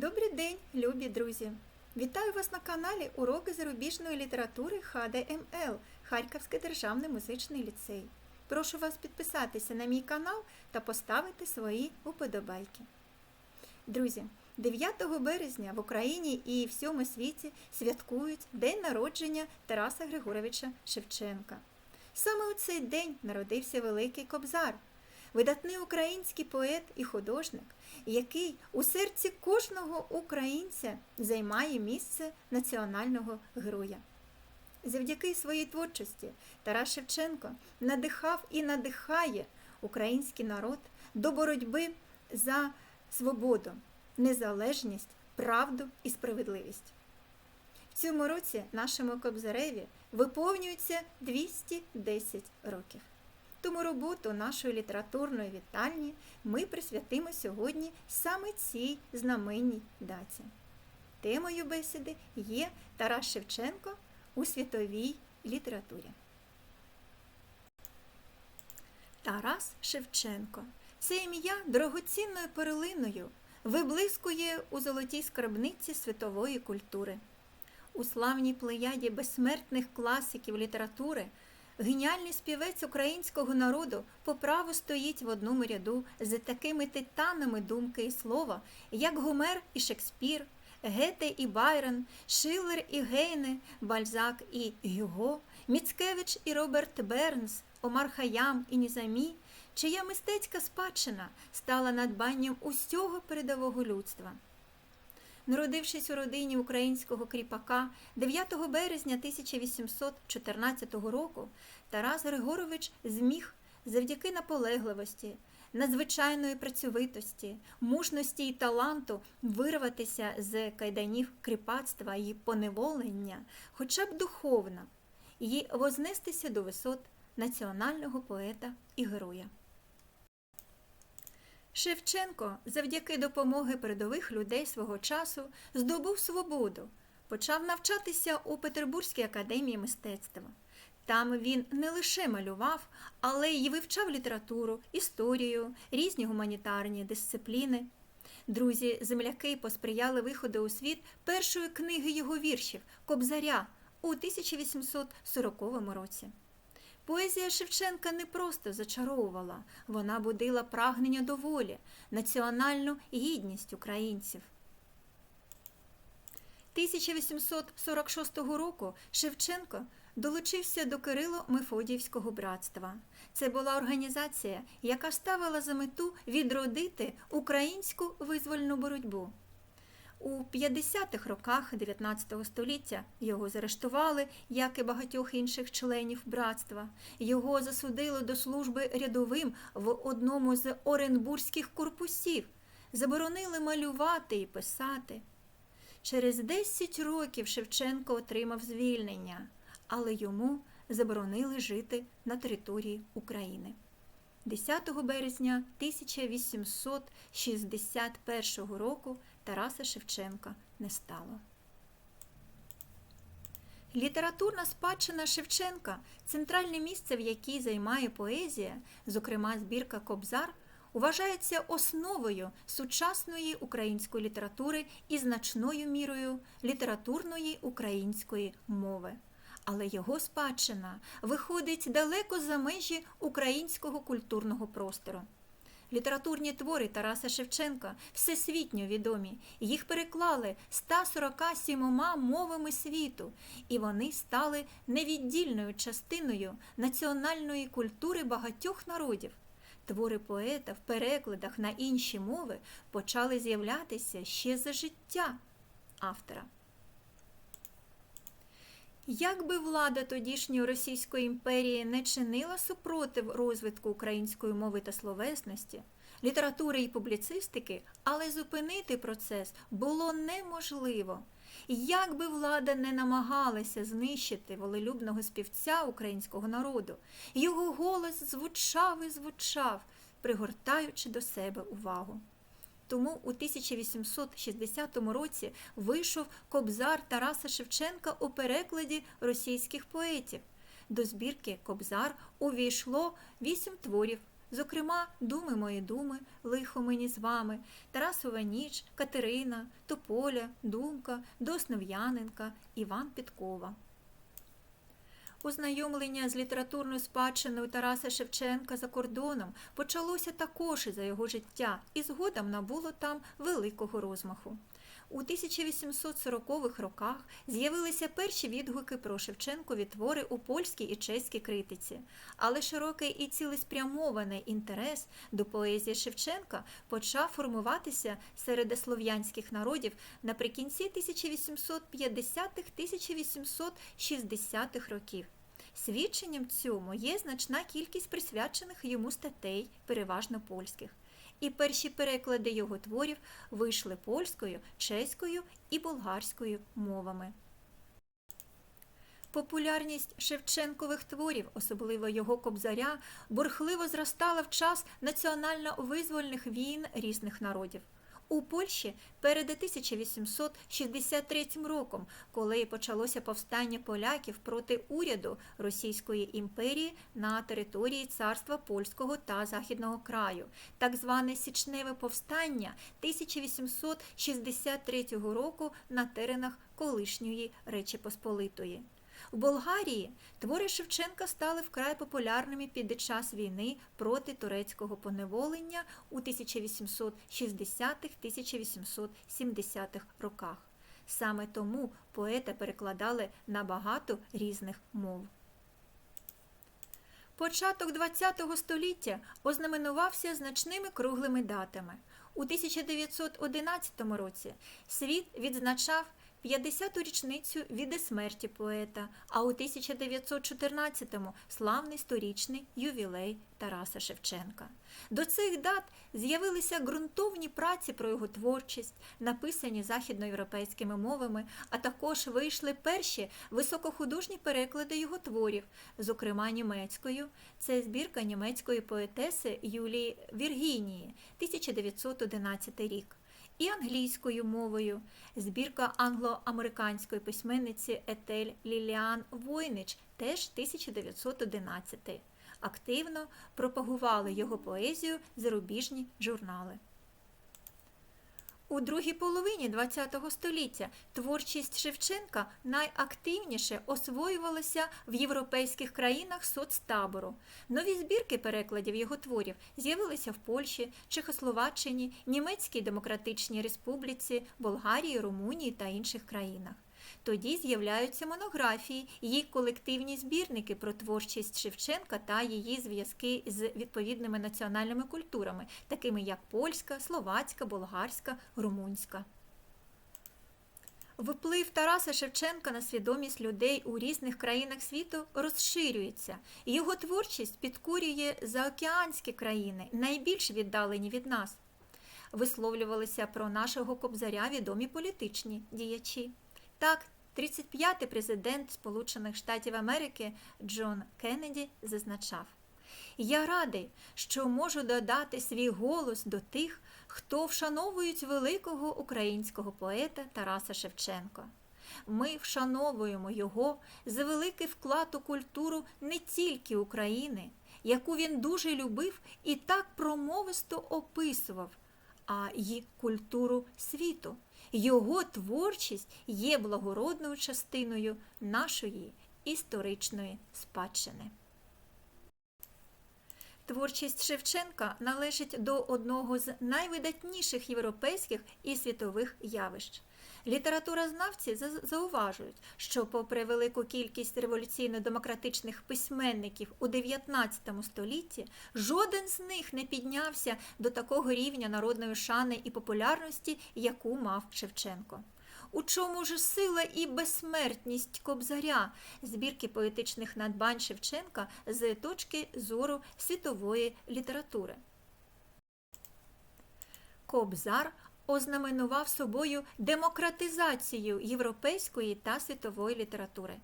Добрий день, любі друзі! Вітаю вас на каналі Уроки зарубіжної літератури ХДМЛ Харківський державний музичний ліцей. Прошу вас підписатися на мій канал та поставити свої уподобайки. Друзі, 9 березня в Україні і всьому світі святкують День народження Тараса Григоровича Шевченка. Саме у цей день народився Великий Кобзар, видатний український поет і художник, який у серці кожного українця займає місце національного героя. Завдяки своїй творчості Тарас Шевченко надихав і надихає український народ до боротьби за свободу, незалежність, правду і справедливість. В цьому році нашому Кобзареві виповнюється 210 років. Тому роботу нашої літературної вітальні ми присвятимо сьогодні саме цій знаменній даті. Темою бесіди є Тарас Шевченко у світовій літературі. Тарас Шевченко. Це ім'я дорогоцінною перлиною виблискує у золотій скарбниці світової культури. У славній плеяді безсмертних класиків літератури геніальний співець українського народу по праву стоїть в одному ряду з такими титанами думки і слова, як Гомер і Шекспір, Гете і Байрон, Шиллер і Гейне, Бальзак і Гюго, Міцкевич і Роберт Бернс, Омар Хаям і Нізамі, чия мистецька спадщина стала надбанням усього передового людства. Народившись у родині українського кріпака 9 березня 1814 року, Тарас Григорович зміг завдяки наполегливості, надзвичайної працьовитості, мужності і таланту вирватися з кайданів кріпацтва і поневолення, хоча б духовно, і вознестися до висот національного поета і героя. Шевченко завдяки допомоги передових людей свого часу здобув свободу, почав навчатися у Петербурзькій академії мистецтва. Там він не лише малював, але й вивчав літературу, історію, різні гуманітарні дисципліни. Друзі, земляки посприяли виходу у світ першої книги його віршів Кобзаря у 1840 році. Поезія Шевченка не просто зачаровувала, вона будила прагнення до волі, національну гідність українців. 1846 року Шевченко долучився до Кирило-Мефодіївського братства. Це була організація, яка ставила за мету відродити українську визвольну боротьбу. У 50-х роках 19 століття його заарештували, як і багатьох інших членів братства. Його засудили до служби рядовим в одному з оренбурзьких корпусів, заборонили малювати і писати. Через 10 років Шевченко отримав звільнення, але йому заборонили жити на території України. 10 березня 1861 року Тараса Шевченка не стало. Літературна спадщина Шевченка центральне місце, в якій займає поезія, зокрема збірка Кобзар, вважається основою сучасної української літератури і значною мірою літературної української мови. Але його спадщина виходить далеко за межі українського культурного простору. Літературні твори Тараса Шевченка всесвітньо відомі. Їх переклали 147 мовами світу, і вони стали невіддільною частиною національної культури багатьох народів. Твори поета в перекладах на інші мови почали з'являтися ще за життя автора. Як би влада тодішньої Російської імперії не чинила супротив розвитку української мови та словесності, літератури і публіцистики, але зупинити процес було неможливо. Як би влада не намагалася знищити волелюбного співця українського народу, його голос звучав і звучав, пригортаючи до себе увагу. Тому у 1860 році вийшов Кобзар Тараса Шевченка у перекладі російських поетів. До збірки Кобзар увійшло вісім творів Зокрема, Думи мої думи, лихо мені з вами, Тарасова ніч, Катерина, Тополя, Думка, Доснев'яненка, Іван Підкова. Ознайомлення з літературною спадщиною Тараса Шевченка за кордоном почалося також і за його життя, і згодом набуло там великого розмаху. У 1840-х роках з'явилися перші відгуки про Шевченкові твори у польській і чеській критиці, але широкий і цілеспрямований інтерес до поезії Шевченка почав формуватися серед слов'янських народів наприкінці 1850-1860-х років. Свідченням цьому є значна кількість присвячених йому статей, переважно польських. І перші переклади його творів вийшли польською, чеською і болгарською мовами. Популярність Шевченкових творів, особливо його кобзаря, бурхливо зростала в час національно-визвольних війн різних народів. У Польщі перед 1863 роком, коли почалося повстання поляків проти уряду Російської імперії на території царства польського та західного краю, так зване січневе повстання 1863 року на теренах колишньої Речі Посполитої. В Болгарії твори Шевченка стали вкрай популярними під час війни проти турецького поневолення у 1860-1870-х роках. Саме тому поета перекладали на багато різних мов. Початок ХХ століття ознаменувався значними круглими датами. У 1911 році світ відзначав 50-ту річницю від смерті поета, а у 1914-му славний сторічний ювілей Тараса Шевченка. До цих дат з'явилися ґрунтовні праці про його творчість, написані західноєвропейськими мовами, а також вийшли перші високохудожні переклади його творів, зокрема німецькою. Це збірка німецької поетеси Юлії Віргінії, 1911 рік і англійською мовою. Збірка англо-американської письменниці Етель Ліліан Войнич теж 1911. Активно пропагували його поезію зарубіжні журнали. У другій половині ХХ століття творчість Шевченка найактивніше освоювалася в європейських країнах соцтабору. Нові збірки перекладів його творів з'явилися в Польщі, Чехословаччині, Німецькій Демократичній Республіці, Болгарії, Румунії та інших країнах. Тоді з'являються монографії, її колективні збірники про творчість Шевченка та її зв'язки з відповідними національними культурами, такими як польська, словацька, болгарська, румунська. Вплив Тараса Шевченка на свідомість людей у різних країнах світу розширюється. Його творчість підкурює заокеанські країни, найбільш віддалені від нас. Висловлювалися про нашого кобзаря відомі політичні діячі. Так, 35-й президент Сполучених Штатів Америки Джон Кеннеді зазначав: Я радий, що можу додати свій голос до тих, хто вшановують великого українського поета Тараса Шевченка. Ми вшановуємо його за великий вклад у культуру не тільки України, яку він дуже любив і так промовисто описував, а й культуру світу. Його творчість є благородною частиною нашої історичної спадщини. Творчість Шевченка належить до одного з найвидатніших європейських і світових явищ. Літературознавці зауважують, що, попри велику кількість революційно-демократичних письменників у 19 столітті, жоден з них не піднявся до такого рівня народної шани і популярності, яку мав Шевченко. У чому ж сила і безсмертність Кобзаря, збірки поетичних надбань Шевченка з точки зору світової літератури? Кобзар ознаменував собою демократизацію європейської та світової літератури.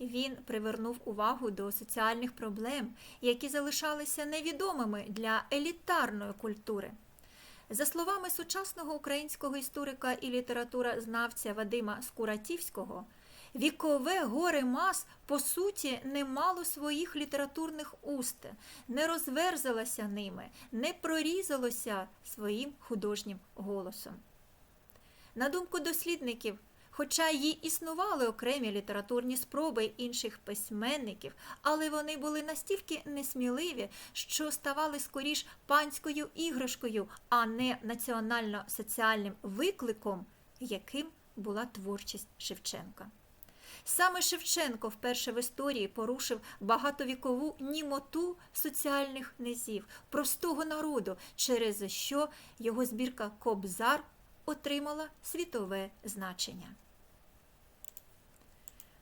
Він привернув увагу до соціальних проблем, які залишалися невідомими для елітарної культури. За словами сучасного українського історика і літературознавця Вадима Скуратівського, Вікове горе мас, по суті, не мало своїх літературних уст, не розверзалося ними, не прорізалося своїм художнім голосом. На думку дослідників, хоча й існували окремі літературні спроби інших письменників, але вони були настільки несміливі, що ставали скоріш панською іграшкою, а не національно-соціальним викликом, яким була творчість Шевченка. Саме Шевченко вперше в історії порушив багатовікову німоту соціальних низів, простого народу, через що його збірка Кобзар отримала світове значення.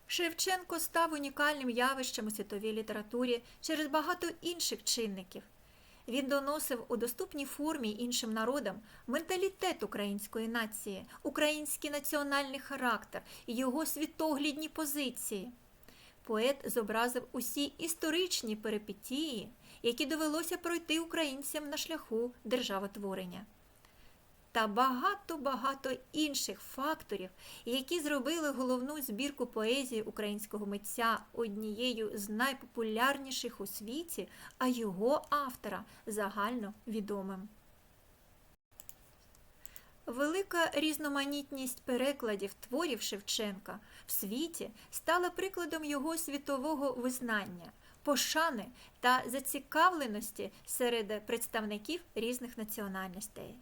Шевченко став унікальним явищем у світовій літературі через багато інших чинників. Він доносив у доступній формі іншим народам менталітет української нації, український національний характер, його світоглядні позиції. Поет зобразив усі історичні перипетії, які довелося пройти українцям на шляху державотворення. Та багато-багато інших факторів, які зробили головну збірку поезії українського митця однією з найпопулярніших у світі, а його автора загально відомим. Велика різноманітність перекладів творів Шевченка в світі стала прикладом його світового визнання, пошани та зацікавленості серед представників різних національностей.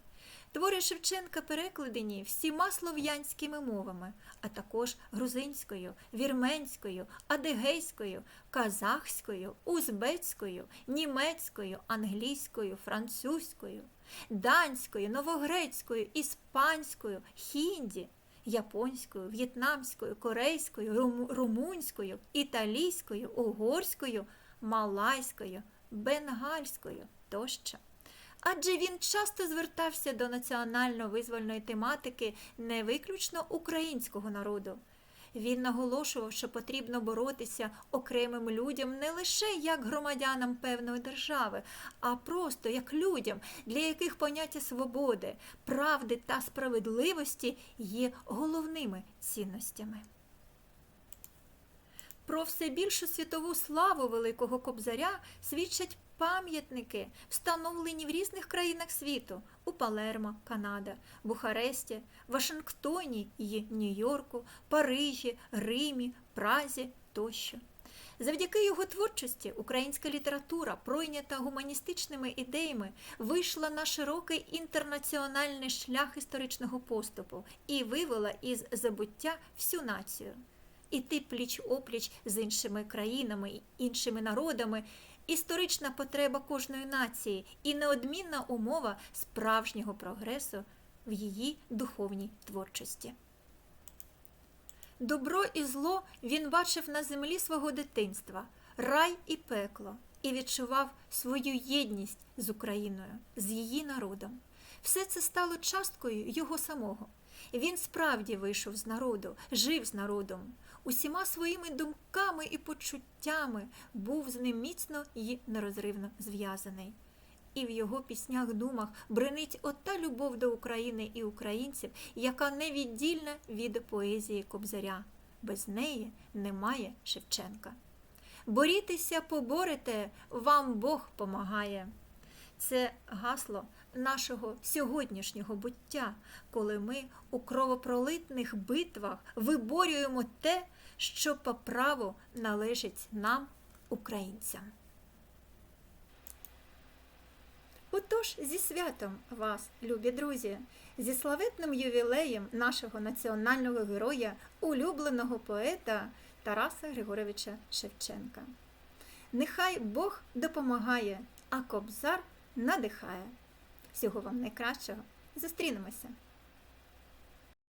Твори Шевченка перекладені всіма слов'янськими мовами, а також грузинською, вірменською, адигейською, казахською, узбецькою, німецькою, англійською, французькою, данською, новогрецькою, іспанською, хінді, японською, в'єтнамською, корейською, рум- румунською, італійською, угорською, малайською, бенгальською тощо адже він часто звертався до національно-визвольної тематики не виключно українського народу. Він наголошував, що потрібно боротися окремим людям не лише як громадянам певної держави, а просто як людям, для яких поняття свободи, правди та справедливості є головними цінностями. Про все більшу світову славу Великого Кобзаря свідчать пам'ятники, встановлені в різних країнах світу у Палермо, Канада, Бухаресті, Вашингтоні і Нью-Йорку, Парижі, Римі, Празі тощо. Завдяки його творчості українська література, пройнята гуманістичними ідеями, вийшла на широкий інтернаціональний шлях історичного поступу і вивела із забуття всю націю. Іти пліч опліч з іншими країнами іншими народами історична потреба кожної нації і неодмінна умова справжнього прогресу в її духовній творчості. Добро і зло він бачив на землі свого дитинства, рай і пекло, і відчував свою єдність з Україною, з її народом. Все це стало часткою його самого. Він справді вийшов з народу, жив з народом, усіма своїми думками і почуттями був з ним міцно і нерозривно зв'язаний. І в його піснях думах бренить ота любов до України і українців, яка невіддільна від поезії Кобзаря. Без неї немає Шевченка. Борітеся, поборете, вам Бог помагає. Це гасло нашого сьогоднішнього буття, коли ми у кровопролитних битвах виборюємо те, що по праву належить нам, українцям. Отож, зі святом вас, любі друзі, зі славетним ювілеєм нашого національного героя, улюбленого поета Тараса Григоровича Шевченка. Нехай Бог допомагає, а кобзар надихає. Всього вам найкращого. Зустрінемося!